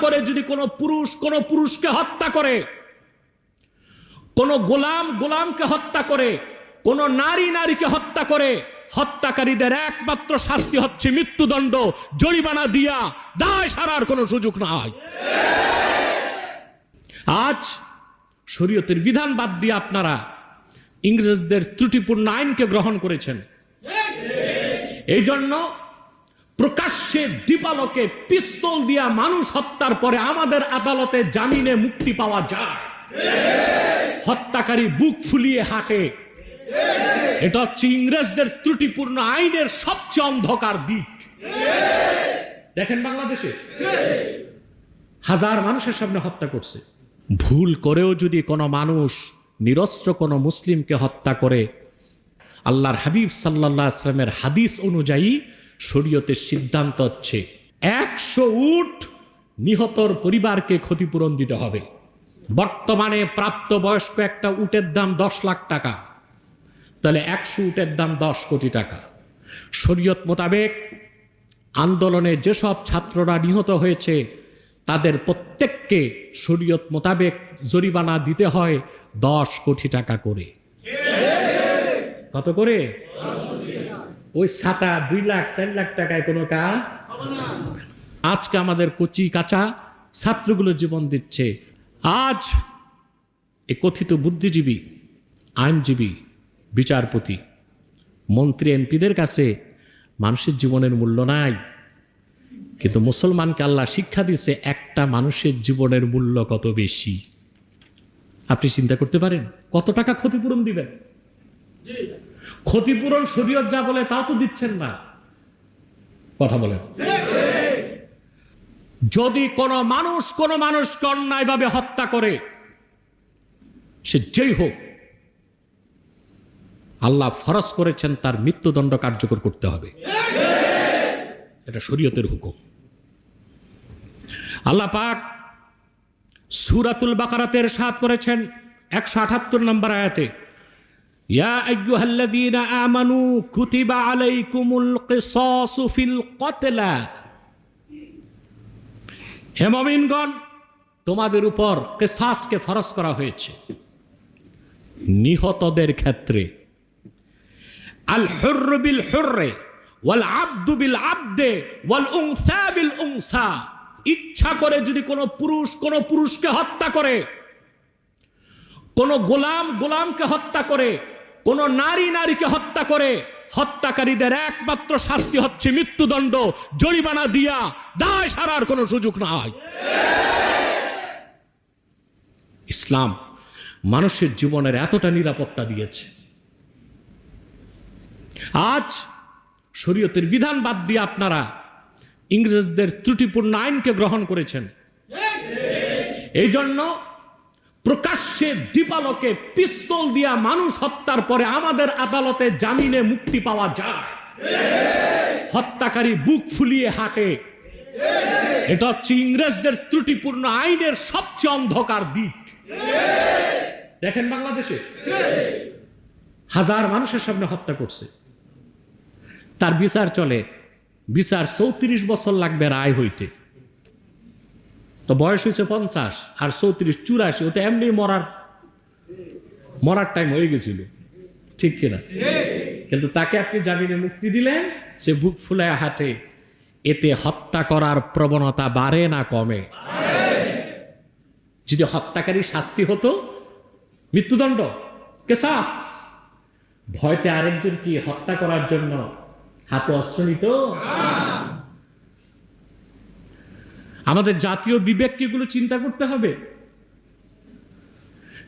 করে যদি কোনো পুরুষ কোনো পুরুষকে হত্যা করে কোন গোলাম গোলামকে হত্যা করে কোন নারী নারীকে হত্যা করে হত্যাকারীদের একমাত্র শাস্তি হচ্ছে মৃত্যুদণ্ড জরিমানা দিয়া দায় সারার কোনো সুযোগ না হয় আজ শরীয়তের বিধান বাদ দিয়ে আপনারা ইংরেজদের ত্রুটিপূর্ণ আইনকে গ্রহণ করেছেন। এই জন্য প্রকাশ্যে দীপালকে পিস্তল দিয়া মানুষ হত্যার পরে আমাদের আদালতে জামিনে মুক্তি পাওয়া যায়। হত্যাকারী বুক ফুলিয়ে হাঁটে। এটা হচ্ছে ইংরেজদের ত্রুটিপূর্ণ আইনের সবচেয়ে অন্ধকার দিক। দেখেন বাংলাদেশে। হাজার মানুষের সামনে হত্যা করছে। ভুল করেও যদি কোনো মানুষ নিরস্ত্র কোনো মুসলিমকে হত্যা করে, আল্লাহর হাবিব সাল্লাহ আসলামের হাদিস অনুযায়ী শরীয়তের সিদ্ধান্ত হচ্ছে, একশো উট নিহতর পরিবারকে ক্ষতিপূরণ দিতে হবে। বর্তমানে প্রাপ্ত বয়স্ক একটা উটের দাম দশ লাখ টাকা। তাহলে একশো উটের দাম দশ কোটি টাকা। শরীয়ত মোতাবেক আন্দোলনে যেসব ছাত্ররা নিহত হয়েছে, তাদের প্রত্যেককে শরীয়ত মোতাবেক জরিমানা দিতে হয় দশ কোটি টাকা করে। কত করে? ওই ছাতা দুই লাখ, চার লাখ টাকায় কোনো কাজ? আজকে আমাদের কচি কাঁচা ছাত্রগুলো জীবন দিচ্ছে। আজ এ কথিত বুদ্ধিজীবী, আইনজীবী, বিচারপতি, মন্ত্রী, এমপিদের কাছে মানুষের জীবনের মূল্য নাই। কিন্তু মুসলমানকে আল্লাহ শিক্ষা দিছে একটা মানুষের জীবনের মূল্য কত বেশি? আপনি চিন্তা করতে পারেন, কত টাকা ক্ষতিপূরণ দিবেন? ক্ষতিপূরণ শরীয়ত যা বলে তাও তো দিচ্ছেন না। কথা বলেন। যদি কোনো মানুষ কোনো মানুষকে অন্যায়ভাবে হত্যা করে, সে যেই হোক, আল্লাহ ফরজ করেছেন তার মৃত্যুদণ্ড কার্যকর করতে হবে। এটা শরীয়তের হুকুম। আল্লাহ পাক সুরাতুল বাকারাতের সাত করেছেন একশো আঠাত্তর নম্বর আয়াতে। ইয়া আইয়ুহাল্লাযীনা আমানু কুতিবা আলাইকুমুল কিসাসু ফিল কতলা। হে মুমিনগণ, তোমাদের উপর কেসাসকে ফরজ করা হয়েছে। নিহতদের ক্ষেত্রে। আল হুর্র বিল হুর্রে, ওয়াল আব্দু বিল আব্দে, ওয়াল উংসা বিল উংসা ইচ্ছা করে যদি কোনো পুরুষ কোনো পুরুষকে হত্যা করে, কোন গোলাম গোলামকে হত্যা করে কোন নারী নারীকে হত্যা করে, হত্যাকারীদের একমাত্র শাস্তি হচ্ছে মৃত্যুদণ্ড, জরিমানা দিয়া দায় সারার কোনো সুযোগ না হয় ইসলাম মানুষের জীবনের এতটা নিরাপত্তা দিয়েছে। আজ শরীয়তের বিধান বাদ দিয়ে আপনারা ইংরেজদের ত্রুটিপূর্ণ আইনকে গ্রহণ করেছেন। এই জন্য প্রকাশ্যে দীপালকে পিস্তল দিয়া মানুষ হত্যার পরে আমাদের আদালতে জামিনে মুক্তি পাওয়া যায়। হত্যাকারী বুক ফুলিয়ে হাঁটে। এটা হচ্ছে ইংরেজদের ত্রুটিপূর্ণ আইনের সবচেয়ে অন্ধকার দিক। দেখেন বাংলাদেশে হাজার মানুষের সামনে হত্যা করছে। তার বিচার চলে। বিচার চৌত্রিশ বছর লাগবে রায় হইতে। তো বয়স হয়েছে পঞ্চাশ আর চৌত্রিশ, চুরাশি ও তো এমনি মরার মরার টাইম হয়ে গেছিল। ঠিক কিনা কিন্তু তাকে আপনি জামিনে মুক্তি দিলেন, সে বুক ফুলায় হাঁটে। এতে হত্যা করার প্রবণতা বাড়ে না কমে। যদি হত্যাকারী শাস্তি হতো, মৃত্যুদণ্ড, কেসাস। ভয়তে আরেকজন কি হত্যা করার জন্য হাতে অস্ত্র নিত? আমাদের জাতীয় বিবেককে এগুলো চিন্তা করতে হবে।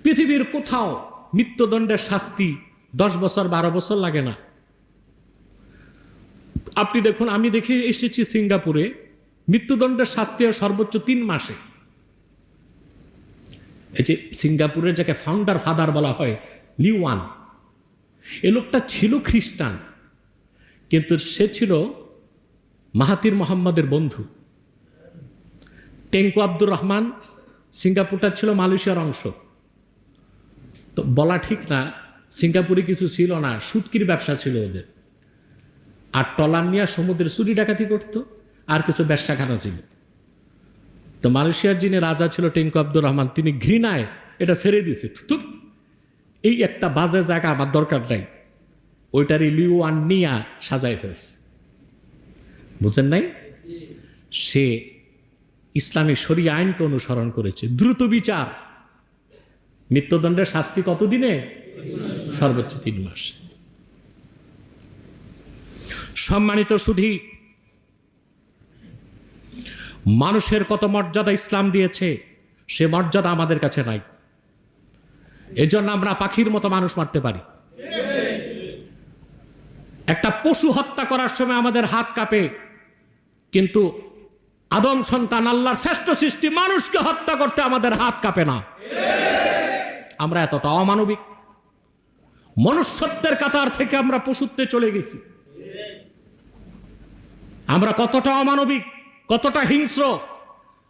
পৃথিবীর কোথাও মৃত্যুদণ্ডের শাস্তি দশ বছর, বারো বছর লাগে না। আপনি দেখুন, আমি দেখে এসেছি সিঙ্গাপুরে, মৃত্যুদণ্ডের শাস্তি সর্বোচ্চ তিন মাসে। এই যে সিঙ্গাপুরের যাকে ফাউন্ডার ফাদার বলা হয় লিওয়ান এ লোকটা ছিল খ্রিস্টান, কিন্তু সে ছিল মাহাতির মোহাম্মদের বন্ধু। টেঙ্কু আব্দুর রহমান সিঙ্গাপুরটা ছিল মালয়েশিয়ার অংশ। তো বলা ঠিক না, সিঙ্গাপুরে কিছু ছিল না, সুটকির ব্যবসা ছিল ওদের। আর টলার নিয়ে সমুদ্রে চুরি ডাকাতি করত, আর কিছু ব্যবসাখানা ছিল। তো মালয়েশিয়ার যিনি রাজা ছিল টেঙ্কু আব্দুর রহমান, তিনি ঘৃণায় এটা ছেড়ে দিয়েছে। তুই এই একটা বাজে জায়গা আমার দরকার নাই। ওইটারই লিউ আন নিয়া সাজাই ফেলছে। বুঝেন নাই? সে ইসলামী শরী আইনকে অনুসরণ করেছে। দ্রুত বিচার। মৃত্যুদণ্ডের শাস্তি কতদিনে? সর্বোচ্চ তিন মাস। সম্মানিত সুধি, মানুষের কত মর্যাদা ইসলাম দিয়েছে, সে মর্যাদা আমাদের কাছে নাই। এজন্য আমরা পাখির মতো মানুষ মারতে পারি। একটা পশু হত্যা করার সময় আমাদের হাত কাঁপে, কিন্তু আদম সন্তান আল্লাহর শ্রেষ্ঠ সৃষ্টি, মানুষকে হত্যা করতে আমাদের হাত কাঁপে না। আমরা এতটা অমানবিক। মনুষ্যত্বের কাতার থেকে আমরা পশুত্বে চলে গেছি। আমরা কতটা অমানবিক, কতটা হিংস্র,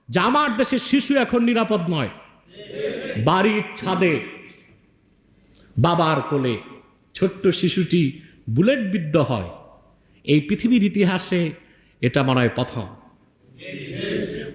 যে আমার দেশের শিশু এখন নিরাপদ নয়। বাড়ির ছাদে, বাবার কোলে ছোট্ট শিশুটি বুলেট বিদ্ধ হয়। এই পৃথিবীর ইতিহাসে এটা মনে হয় প্রথম।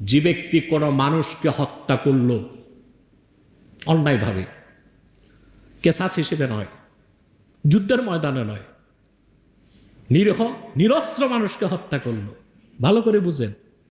যে ব্যক্তি কোনো মানুষকে হত্যা করল, অন্যায়ভাবে, কেসাস হিসেবে নয়, যুদ্ধের ময়দানে নয়, নিরহ, নিরস্ত্র মানুষকে হত্যা করল। ভালো করে বুঝেন।